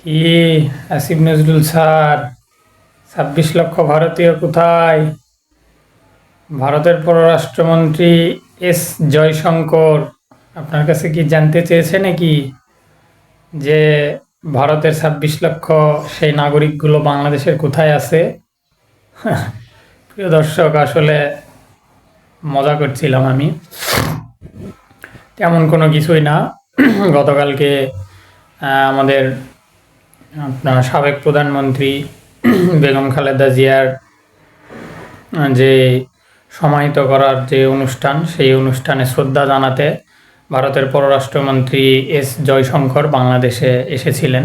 কি আসিফ নজরুল স্যার? ছাব্বিশ লক্ষ ভারতীয় কোথায়? ভারতের পররাষ্ট্রমন্ত্রী এস জয়শঙ্কর, আপনার কাছে কি জানতে চেয়েছে নাকি যে ভারতের ছাব্বিশ লক্ষ সেই নাগরিকগুলো বাংলাদেশের কোথায় আছে? প্রিয় দর্শক, আসলে মজা করছিলাম আমি। তেমন কোনো কিছুই না। গতকালকে আমাদের আপনার সাবেক প্রধানমন্ত্রী বেগম খালেদা জিয়ার যে সমাহিত করার যে অনুষ্ঠান, সেই অনুষ্ঠানে শ্রদ্ধা জানাতে ভারতের পররাষ্ট্রমন্ত্রী এস জয়শঙ্কর বাংলাদেশে এসেছিলেন।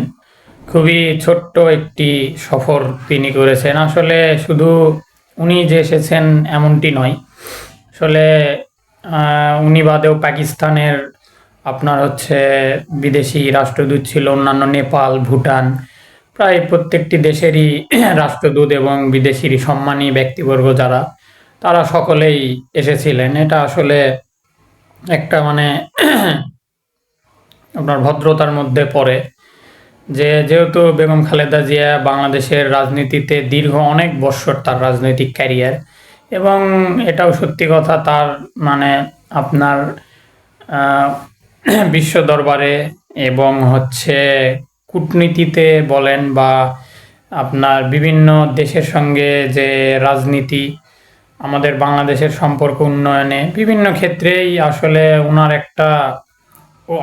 খুবই ছোট্ট একটি সফর তিনি করেছেন। আসলে শুধু উনি যে এসেছেন এমনটি নয়। আসলে উনি বাদেও পাকিস্তানের আপনার হচ্ছে বিদেশি রাষ্ট্রদূত ছিল, অন্যান্য নেপাল, ভুটান, প্রায় প্রত্যেকটি দেশেরই রাষ্ট্রদূত এবং বিদেশির সম্মানী ব্যক্তিবর্গ যারা, তারা সকলেই এসেছিলেন। এটা আসলে একটা মানে আপনার ভদ্রতার মধ্যে পড়ে যে, যেহেতু বেগম খালেদা জিয়া বাংলাদেশের রাজনীতিতে দীর্ঘ অনেক বৎসর তার রাজনৈতিক ক্যারিয়ার এবং এটাও সত্যি কথা, তার মানে আপনার বিশ্ব দরবারে এবং হচ্ছে কূটনীতিতে বলেন বা আপনার বিভিন্ন দেশের সঙ্গে যে রাজনীতি, আমাদের বাংলাদেশের সম্পর্ক উন্নয়নে বিভিন্ন ক্ষেত্রেই আসলে ওনার একটা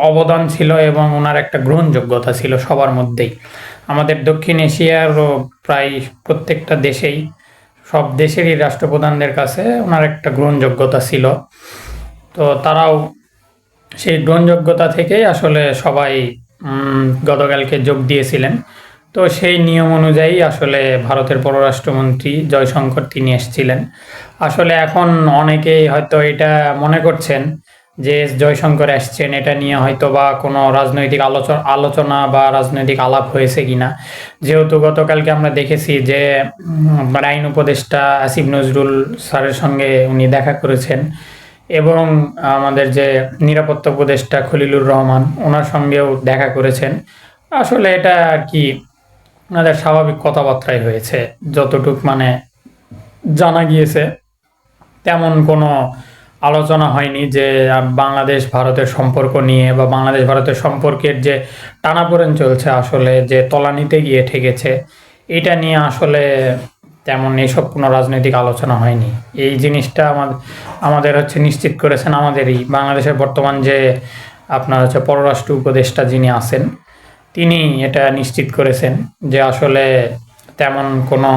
অবদান ছিল এবং ওনার একটা গ্রহণযোগ্যতা ছিল সবার মধ্যেই। আমাদের দক্ষিণ এশিয়ারও প্রায় প্রত্যেকটা দেশেই, সব দেশেরই রাষ্ট্রপ্রধানদের কাছে ওনার একটা গ্রহণযোগ্যতা ছিল। তো তারাও সেই গ্রহণযোগ্যতা থেকেই আসলে সবাই গতকালকে যোগ দিয়েছিলেন। তো সেই নিয়ম অনুযায়ী আসলে ভারতের পররাষ্ট্রমন্ত্রী জয়শঙ্কর তিনি এসেছিলেন। আসলে এখন অনেকেই হয়তো এটা মনে করছেন যে জয়শঙ্কর আসছেন এটা নিয়ে হয়তো বা কোনো রাজনৈতিক আলোচনা আলোচনা বা রাজনৈতিক আলাপ হয়েছে কিনা। যেহেতু গতকালকে আমরা দেখেছি যে আইন উপদেষ্টা আসিফ নজরুল স্যারের সঙ্গে উনি দেখা করেছেন। এবং আমাদের যে নিরাপত্তা উপদেষ্টা খলিলুর রহমান, ওনার সঙ্গেও দেখা করেছেন। আসলে এটা আর কি ওনাদের স্বাভাবিক কথাবার্তাই হয়েছে, যতটুক মানে জানা গিয়েছে। তেমন কোনো আলোচনা হয়নি যে বাংলাদেশ ভারতের সম্পর্ক নিয়ে বা বাংলাদেশ ভারতের সম্পর্কের যে টানাপোড়েন চলছে আসলে, যে তলানিতে গিয়ে ঠেকেছে, এটা নিয়ে আসলে তেমন এইসব কোনো রাজনৈতিক আলোচনা হয়নি। এই জিনিসটা আমাদের আমাদের হচ্ছে নিশ্চিত করেছেন আমাদেরই। বাংলাদেশের বর্তমান যে আপনার হচ্ছে পররাষ্ট্র উপদেষ্টা যিনি আছেন, তিনি এটা নিশ্চিত করেছেন যে আসলে তেমন কোনো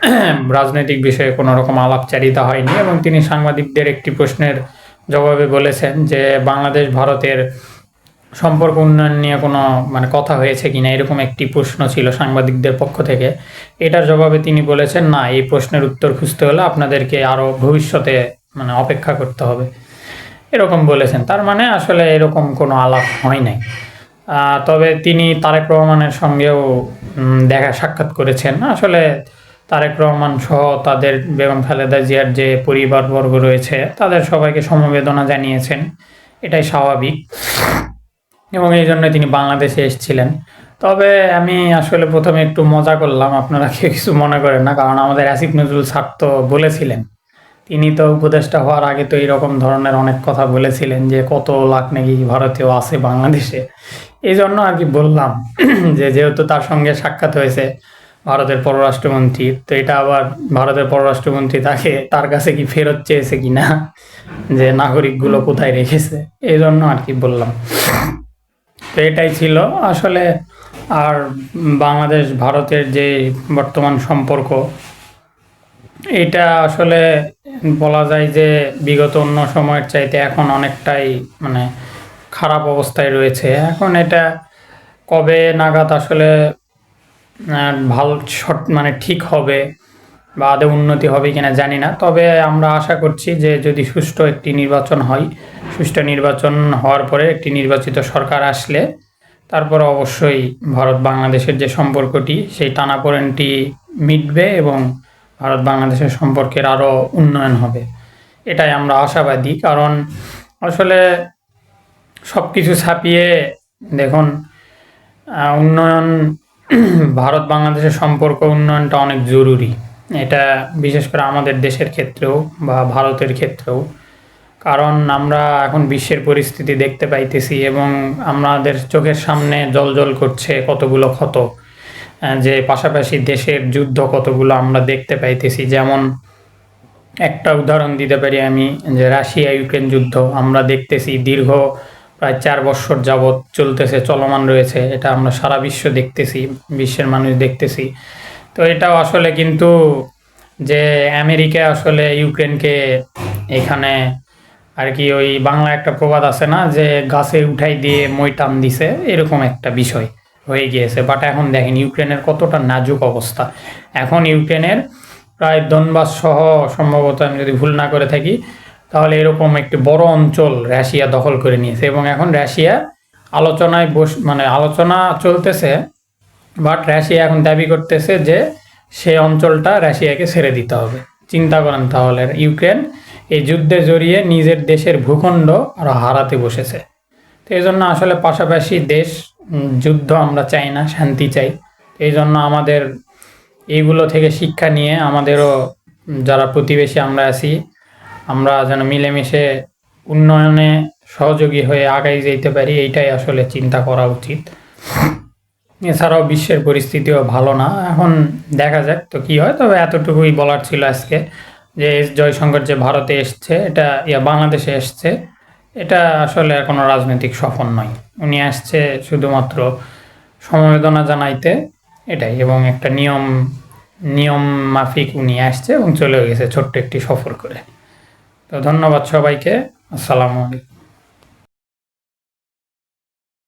রাজনৈতিক বিষয়ে কোনো রকম আলাপচারিতা হয়নি এবং তিনি সাংবাদিকদের একটি প্রশ্নের জবাবে বলেছেন যে বাংলাদেশ ভারতের সম্পর্ক উন্নয়ন নিয়ে কোনো মানে কথা হয়েছে কি না এরকম একটি প্রশ্ন ছিল সাংবাদিকদের পক্ষ থেকে। এটার জবাবে তিনি বলেছেন, না, এই প্রশ্নের উত্তর খুঁজতে হলে আপনাদেরকে আরও ভবিষ্যতে মানে অপেক্ষা করতে হবে। এরকম বলেছেন। তার মানে আসলে এরকম কোনো আলাপ হয় নাই। তবে তিনি তারেক রহমানের সঙ্গেও দেখা, সাক্ষাৎ করেছেন। আসলে তারেক রহমান সহ তাদের বেগম খালেদা জিয়ার যে পরিবারবর্গ রয়েছে, তাদের সবাইকে সমবেদনা জানিয়েছেন। এটাই স্বাভাবিক। এবং এই জন্য তিনি বাংলাদেশে এসেছিলেন। তবে আমি আসলে প্রথমে একটু মজা করলাম, আপনারা কেউ কিছু মনে করেন না, কারণ আমাদের আসিফ নজরুল স্যার তো বলেছিলেন। তিনি তো উপদেষ্টা হওয়ার আগে তো এইরকম ধরনের অনেক কথা বলেছিলেন যে কত লাখ নাকি ভারতীয় আছে বাংলাদেশে। এই জন্য আর কি বললাম যে যেহেতু তার সঙ্গে সাক্ষাৎ হয়েছে ভারতের পররাষ্ট্রমন্ত্রী, তো এটা আবার ভারতের পররাষ্ট্রমন্ত্রী তাকে তার কাছে কি ফেরত চেয়েছে কিনা, যে নাগরিকগুলো কোথায় রেখেছে এই জন্য আর কি বললাম। তো এটাই ছিল। আসলে আর বাংলাদেশ, ভারতের যে বর্তমান সম্পর্ক, এটা আসলে বলা যায় যে বিগত অন্য সময়ের চাইতে এখন অনেকটাই মানে খারাপ অবস্থায় রয়েছে। এখন এটা কবে নাগাদ আসলে ভালো মানে ঠিক হবে বা আদৌ উন্নতি হবে কিনা জানি না। তবে আমরা আশা করছি যে যদি সুষ্ঠু একটি নির্বাচন হয় সুষ্ঠু নির্বাচন হওয়ার পরে একটি নির্বাচিত সরকার আসলে, তারপর অবশ্যই ভারত বাংলাদেশের যে সম্পর্কটি, সেই টানাপোড়েনটি মিটবে এবং ভারত বাংলাদেশের সম্পর্কের আরও উন্নয়ন হবে। এটাই আমরা আশাবাদী, কারণ আসলে সব কিছু ছাপিয়ে দেখুন উন্নয়ন, ভারত বাংলাদেশের সম্পর্ক উন্নয়নটা অনেক জরুরি। এটা বিশেষ করে আমাদের দেশের ক্ষেত্রেও বা ভারতের ক্ষেত্রেও। কারণ আমরা এখন বিশ্বের পরিস্থিতি দেখতে পাইতেছি এবং আমাদের চোখের সামনে জল করছে কতগুলো ক্ষত। যে পাশাপাশি দেশের যুদ্ধ কতগুলো আমরা দেখতে পাইতেছি। যেমন একটা উদাহরণ দিতে পারি আমি, যে রাশিয়া ইউক্রেন যুদ্ধ। আমরা দেখতেছি দীর্ঘ প্রায় চার বছর যাবৎ চলতেছে, চলমান রয়েছে। এটা আমরা সারা বিশ্ব দেখতেছি, বিশ্বের মানুষ দেখতেছি। তো এটাও আসলে কিন্তু যে আমেরিকা আসলে ইউক্রেনকে এখানে আর কি ওই বাংলা একটা প্রবাদ আছে না, যে গাছে উঠাই দিয়ে মই টান দিছে, এরকম একটা বিষয় হয়ে গিয়েছে। বাট এখন দেখেন, ইউক্রেনের কতটা নাজুক অবস্থা। এখন ইউক্রেনের প্রায় দনবাস সহ সম্ভবত আমি যদি ভুল না করে থাকি, তাহলে এরকম একটি বড় অঞ্চল রাশিয়া দখল করে নিয়েছে। এবং এখন রাশিয়া আলোচনায় বস মানে আলোচনা চলতেছে বাট রাশিয়া এখন দাবি করতেছে যে সে অঞ্চলটা রাশিয়াকে ছেড়ে দিতে হবে। চিন্তা করেন তাহলে, ইউক্রেন এই যুদ্ধে জড়িয়ে নিজের দেশের ভূখণ্ড আরও হারাতে বসেছে। তো এই জন্য আসলে পাশাপাশি দেশ যুদ্ধ আমরা চাই না, শান্তি চাই। এই জন্য আমাদের এইগুলো থেকে শিক্ষা নিয়ে আমাদেরও যারা প্রতিবেশী আমরা আছি, আমরা যেন মিলেমিশে উন্নয়নে সহযোগী হয়ে আগাই যেতে পারি, এইটাই আসলে চিন্তা করা উচিত। এছাড়াও বিশ্বের পরিস্থিতিও ভালো না। এখন দেখা যাক তো কি হয়, তবে এতটুকুই বলার ছিল আজকে। যে এস জয়শঙ্কর যে ভারতে এসছে, এটা ইয়া বাংলাদেশে এসছে, এটা আসলে কোনো রাজনৈতিক সফল নয়। উনি আসছে শুধুমাত্র সমবেদনা জানাইতে, এটাই। এবং একটা নিয়ম নিয়ম মাফিক উনি আসছে এবং চলে গেছে ছোট্ট একটি সফর করে। তো ধন্যবাদ সবাইকে। আসসালামু আলাইকুম।